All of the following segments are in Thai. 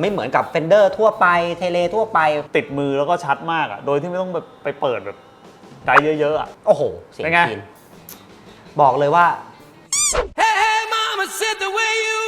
ไม่เหมือนกับเฟนเดอร์ทั่วไปเทเลทั่วไป ติดมือแล้วก็ชัดมากอะ โดยที่ไม่ต้องแบบไปเปิดแบบไดเยอะๆอะ โอ้โห เสียงเป็นไงจีนบอกเลยว่า Hey, hey, mama said the way you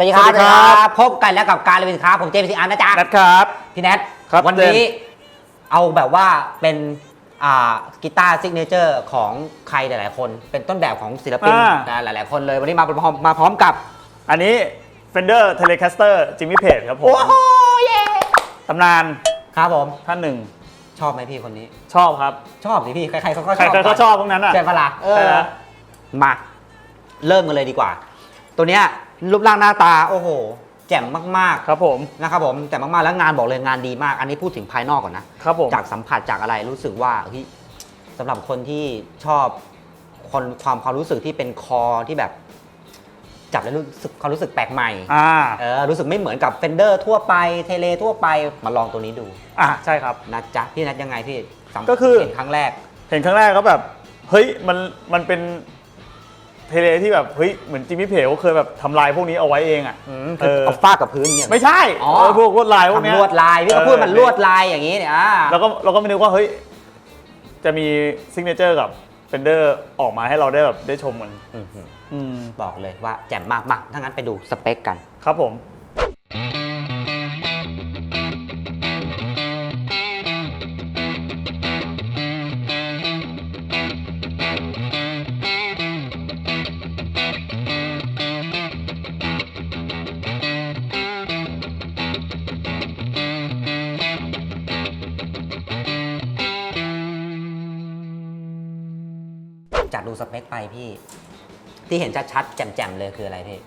วัสดีครับสวัสดีครับ พบกันแล้วกับการเรีวินครับ ผมเจมส์ซีอาร์นะจ๊ะนัดครับ พี่แนทครับวันเจนี้มส์เอาแบบว่าเป็นอ่ากีตาร์ซิกเนเจอร์ของใครหลาย ๆ คน เป็นต้นแบบของศิลปินนะหลาย ๆ คนเลยวันนี้มาพร้อมมาพร้อมกับ อันนี้ Fender Telecaster Jimmy Page ครับผม โอ้โหเย่ตำนานครับผมท่านหนึ่งชอบไหมพี่คนนี้ ชอบครับ ชอบสิพี่ ใคร ๆ เขาก็ชใครอบๆก็ชอบพวกนั้นอะใช่ปะล่ะเอใช่อแล้วมา เริ่มกันเลยดีกว่า ตัวเนี้ย รูปร่างหน้าตาโอ้โห แจ่มมากครับผมๆนะครับผมแจ่มมากๆแล้วงานบอกเลยงานดีมาก อันนี้พูดถึงภายนอกก่อนนะ ครับผม จากสัมผัสจากอะไรรู้สึกว่าเฮ้ยสำหรับคนที่ชอบคนความความรู้สึกที่เป็นคอที่แบบ จับแล้วรู้สึกความรู้สึกแปลกใหม่อ่า เออรู้สึกไม่เหมือนกับเฟนเดอร์ทั่วไปเทเลทั่วไปมาลองตัวนี้ดูอ่าใช่ครับ นะจ๊ะพี่นัทยังไงพี่สัมก็คือ เห็นครั้งแรก เห็นครั้งแรกก็แบบ เฮ้ยมันมันเป็น เทเลที่แบบเฮ้ยเหมือนจิมมี่เพจเขาเคยแบบทำลายพวกนี้เอาไว้เองอะอืมเอคืออเอาฟาดกับพื้นเนี่ยไม่ใช่อ๋อ เออพวกลวดลายพวกเนี้ย ทำลวดลายพี่ก็พูดมันลวดลายอย่างนี้เนี่ยอ่า แล้วก็เราก็ไม่นึกว่าเฮ้ยจะมีซิกเนเจอร์กับเฟนเดอร์ออกมาให้เราได้แบบได้ชมมันอื้อหืออืมบอกเลยว่าแจ่มมากมากถ้างั้นไปดูสเปคกัน ครับผม จากดูสเปคไปพี่ ที่เห็นชัดๆแจ่มๆเลยคืออะไรพี่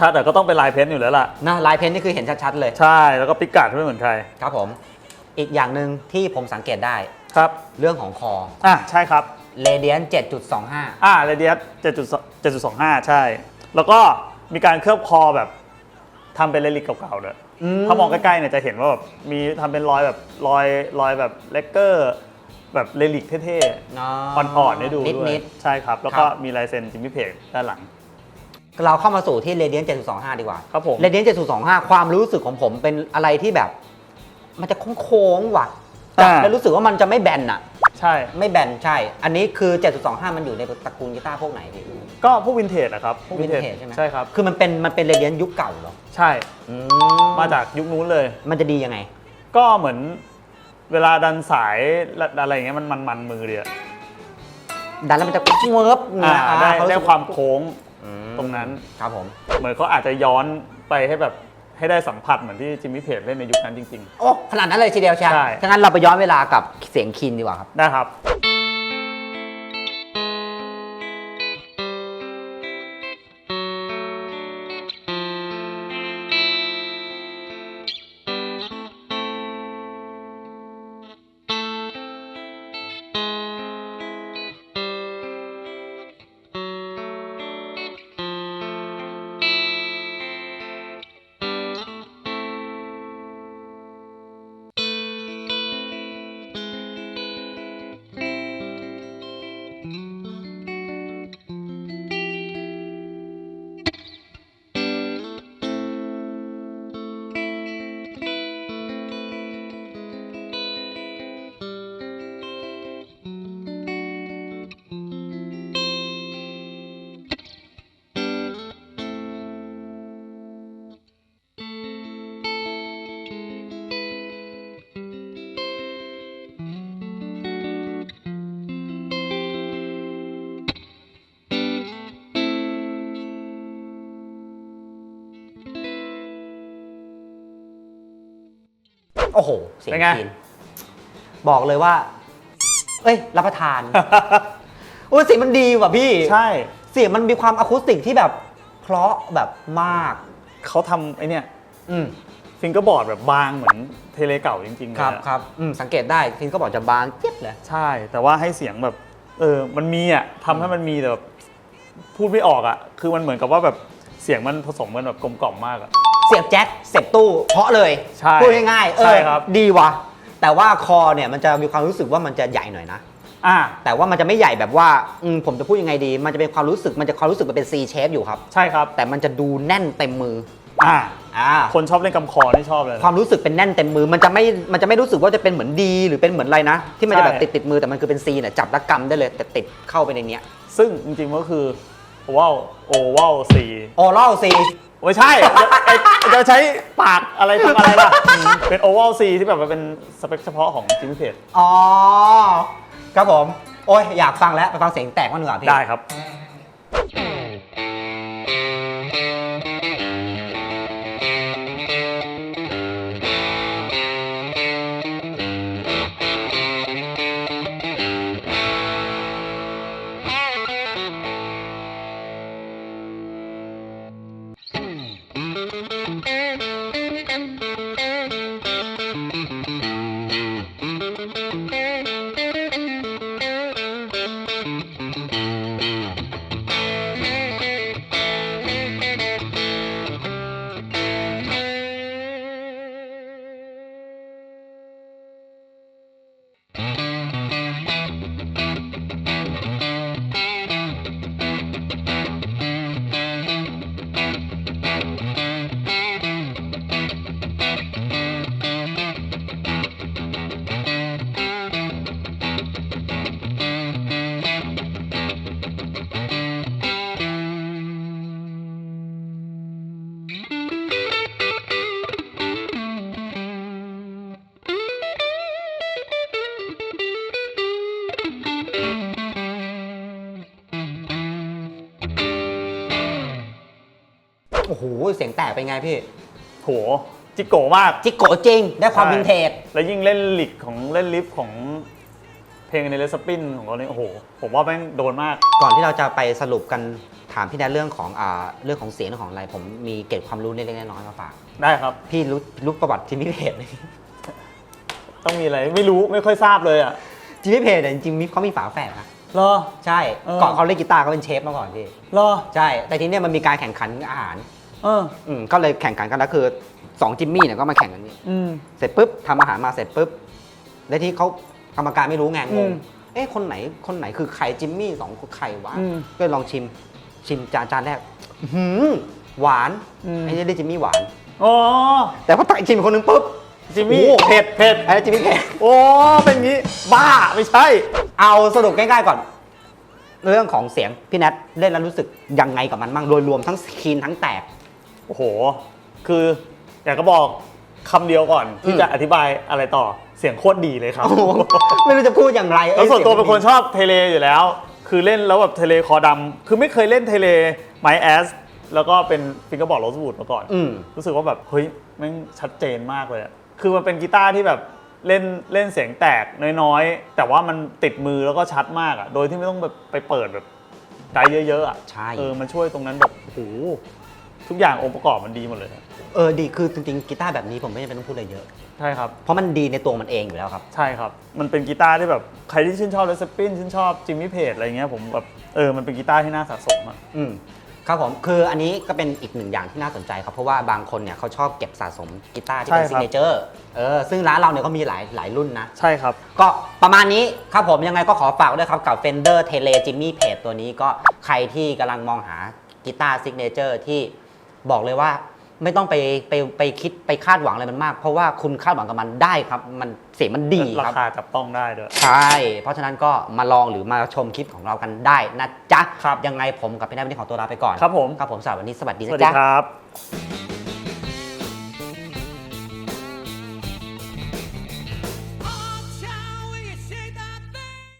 ชัดๆอะก็ต้องเป็นลายเพ้นท์อยู่แล้วล่ะ นะลายเพ้นท์นี่คือเห็นชัดๆเลย ใช่แล้วก็ปิกกัดไม่เหมือนใครครับผม อีกอย่างหนึ่งที่ผมสังเกตได้ครับเรื่องของคออะใช่ครับเรเดียน7.25 อ่าเรเดียส7.25ใช่ แล้วก็มีการเคลือบคอแบบทำเป็นเรลิกเก่าๆด้วยอืมถ้ามองใกล้ๆเนี่ยจะเห็นว่าแบบมีทำเป็นรอยแบบรอยรอยแบบเลกเกอร์ แบบเรลิกเท่ๆ อ่อนๆให้ดูด้วยนิด ใช่ครับ แล้วก็มีลายเซ็นจิมมี่เพจด้านหลัง เราเข้ามาสู่ที่เรเดียน7.25 ดีกว่าครับผมเรเดียน7.25 ความรู้สึกของผมเป็นอะไรที่แบบ มันจะโค้งๆว่ะแต่แล้วรู้สึกว่ามันจะไม่แบนอะใช่ ไม่แบนใช่ อันนี้คือ 7.25 มันอยู่ในตระกูลกีตาร์พวกไหนพี่ก็พวกวินเทจนะครับพวกวินเทจใช่ไหมใช่ครับ คือมันเป็นมันเป็นเรเดียนยุคเก่าเหรอ ใช่ มาจากยุคนู้นเลย มันจะดียังไง ก็เหมือน เวลาดันสายอะไรอย่างเงี้ยมันมันมันมือเดียดันแล้วมันจะเวิร์บอ่าอ่าได้เขรู้ได้สึกความโค้งอืมตรงนั้น ครับผม เหมือนเขาอาจจะย้อนไปให้แบบให้ได้สัมผัสเหมือนที่จิมมี่เพจเล่นในยุคนั้นจริงโอ้ขนาดนั้นเลยทีเดียวใช่ใช่ ถ้างั้นเราไปย้อนเวลากับเสียงคินดีกว่าครับๆได้ครับ โอ้โห เสียงเป็นไงคลีนบอกเลยว่า เอ้ย รับประทาน โอ้ยเสียงมันดีว่ะพี่ ใช่ เสียงมันมีความอะคูสติกที่แบบเพราะแบบมาก เขาทำไอเนี่ยอืม ฟิงเกอร์บอร์ดแบบบางเหมือนเทเลเก่าจริงๆเลยครับอะครับอืมสังเกตได้ฟินก็บอกจะบางเจี๊ยบเลย ใช่ แต่ว่าให้เสียงแบบ เออ มันมีอะทำให้มันมีแต่แบบพูดไม่ออกอะ คือมันเหมือนกับว่าแบบเสียงมันผสมกันแบบกลมกล่อมมากอะเสียบแจ็คเสียบตู้เพราะเลยใช่พูดง่ายๆเอใช่อครับ ดีว่ะ แต่ว่าคอเนี่ยมันจะมีความรู้สึกว่ามันจะใหญ่หน่อยนะ อ่า แต่ว่ามันจะไม่ใหญ่แบบว่าอืมผมจะพูดยังไงดี มันจะเป็นความรู้สึกมันจะความรู้สึกมันเป็น C shape อยู่ครับ ใช่ครับ แต่มันจะดูแน่นเต็มมืออ่า อ่าคนชอบเล่นกำคอนี่ชอบเลยนะ ความรู้สึกเป็นแน่นเต็มมือ มันจะไม่มันจะไม่รู้สึกว่าจะเป็นเหมือนดี หรือเป็นเหมือนอะไรนะ ที่มันจะแบบใช่ ติดติดมือแต่มันคือเป็น C เนี่ยจับแล้วกำได้เลยแต่ติดเข้าไปในเนี้ย ซึ่งจริงๆก็คือ โอวัลโอวัลซีโอรัล C ไม่ใช่ไอ้จะใช้ปากอะไรทำอะไรล่ะเป็นโอวัลซีที่แบบว่าเป็นสเปคเฉพาะของจิมมี่เพจอ๋อ ครับผม โอ้ย อยากฟังแล้ว ไปฟังเสียงแตกมันหนึ่งอะพี่ ได้ครับโ Thank you. หเสียงแตกเป็นไงพี่ โหจิโกะมาก จิโกะจริง ได้ความใช่ วินเทจ แล้วยิ่งเล่นลิกของเล่นลิฟของเพลงในเลสปินของเขาเนี่ยโอ้โห ผมว่าแม่งโดนมาก ก่อนที่เราจะไปสรุปกันถามพี่แดนเรื่องของอ่าเรื่องของเสียงเรื่องของอะไร ผมมีเกร็ดความรู้เล็กๆน้อยๆมาฝาก ได้ครับ พี่รู้รู้ประวัติจิมมี่เพจไหม ต้องมีอะไรไม่รู้ไม่ค่อยทราบเลยอะจิมมี่เพจเนี่ยจริงๆมีเขามีฝาแฝดนะเหรอ ใช่เออ ก่อนเขาเล่นกีตาร์เขาเป็นเชฟมาก่อนพี่เหรอ ใช่ แต่ทีเนี้ยมันมีการแข่งขันอาหาร เออ อืมก็เลยแข่งขันกันแล้วคือสองจิมมี่เนี่ยก็มาแข่งกันนี่อืม เสร็จปุ๊บทำอาหารมาเสร็จปุ๊บแล้วที่เขากรรมการไม่รู้ไงงอืงมเอ๊ะคนไหนคนไหนคือใครจิมมี่สองคนใครวะอืมก็ลองชิมชิมจานจานแรกอื้อหือหวานอืม ไอ้นี่ได้จิมมี่หวาน อ๋อแต่พอตักอีกชิมอีกคนนึงปุ๊บจิมมี่โอ้โหเผ็ดเผ็ดไอ้นี่จิมมี่เผ็ด โอ้เป็นงี้ บ้าไม่ใช่ เอาสรุปง่ายๆก่อน เรื่องของเสียงพี่แนทเล่นแล้วรู้สึกยังไงกับมันบ้างโดยรวมทั้งคีนทั้งแตกโอ้โห คืออยากก็บอกคำเดียวก่อนที่อืมจะอธิบายอะไรต่อเสียงโคตรดีเลยครับ โอ้โหไม่รู้จะพูดอย่างไรแล้วส่วนตัวอ้ยเป็นคนชอบเทเลอยู่แล้ว คือเล่นแล้วแบบเทเลคอดำคือไม่เคยเล่นเทเลไมแอสแล้วก็เป็นฟิงเกอร์บอร์ดโรสวูดมาก่อน อืม รู้สึกว่าแบบ เฮ้ยแม่งชัดเจนมากเลยอะคือมันเป็นกีตาร์ที่แบบเล่นเล่นเสียงแตกน้อยๆ แต่ว่ามันติดมือแล้วก็ชัดมากอะโดยที่ไม่ต้องแบบไปเปิดแบบไดเยอะๆอะใช่ เออมันช่วยตรงนั้นแบบโอ้โห ทุกอย่างองค์ประกอบมันดีหมดเลยอะเออดีคือจริงๆกีตาร์แบบนี้ผมไม่จำเป็นต้องพูดอะไรเยอะ ใช่ครับ เพราะมันดีในตัวมันเองอยู่แล้วครับ ใช่ครับ มันเป็นกีตาร์ที่แบบใครที่ชื่นชอบเลสปินชื่นชอบจิมมี่เพจอะไรเงี้ยผมแบบเออมันเป็นกีตาร์ที่น่าสะสมอะ อืมครับผมคืออันนี้ก็เป็นอีกหนึ่งอย่างที่น่าสนใจครับ เพราะว่าบางคนเนี่ยเขาชอบเก็บสะสมกีตาร์ที่เป็นใช่ซิครับกเนเจอร์เออซึ่งร้านเราเนี่ยก็มีหลายหลายรุ่นนะ ใช่ครับ ก็ประมาณนี้ครับผมยังไงก็ขอฝากด้วยครับกับ Fender Tele Jimmy Page ตัวนี้ก็ใครที่กำลังมองหากีตาร์ซิกเนเจอร์ที่ บอกเลยว่าไม่ต้องไปไปไปคิดไปคาดหวังอะไรมันมาก เพราะว่าคุณคาดหวังกับมันได้ครับ มันเสียงมันดีราครับ คาจับต้องได้ด้วย ใช่ เพราะฉะนั้นก็มาลองหรือมาชมคลิปของเรากันได้นะจ๊ะ ครับ ยังไงผมกับพี่นายวันนี้ขอตัวลาไปก่อน ครับผม ครับผมสำหรับวันนี้สวัสดีสนะวัสดีจ๊ะ ครับ